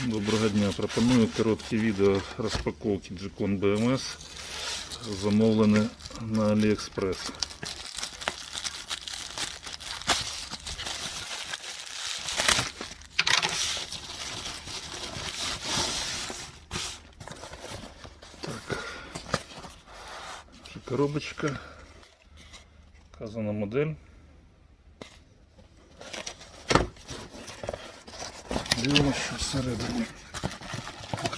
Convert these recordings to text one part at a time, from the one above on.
Доброго дня. Пропоную коротке відео розпаковки Джикон BMS, замовлене на AliExpress. Так. Коробочка. Вказана модель. Дивимося, що всередині. Так.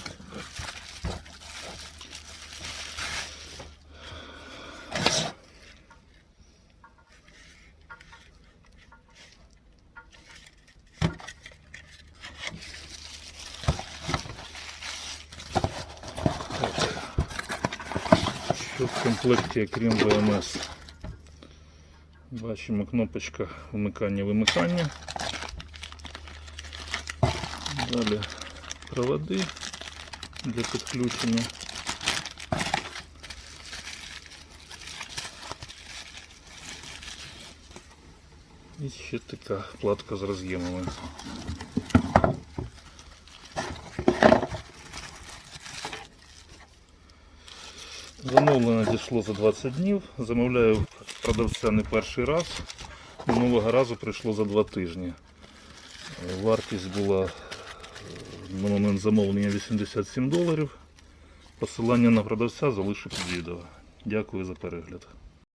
Що в комплекті, крім ВМС? Бачимо кнопочка вмикання-вимикання. Далі проводи для підключення. І ще така платка з роз'ємами. Замовлення дійшло за 20 днів. Замовляю продавця не перший раз. Минулого разу прийшло за 2 тижні. Вартість була на момент замовлення 87 доларів. Посилання на продавця залишу під відео. Дякую за перегляд.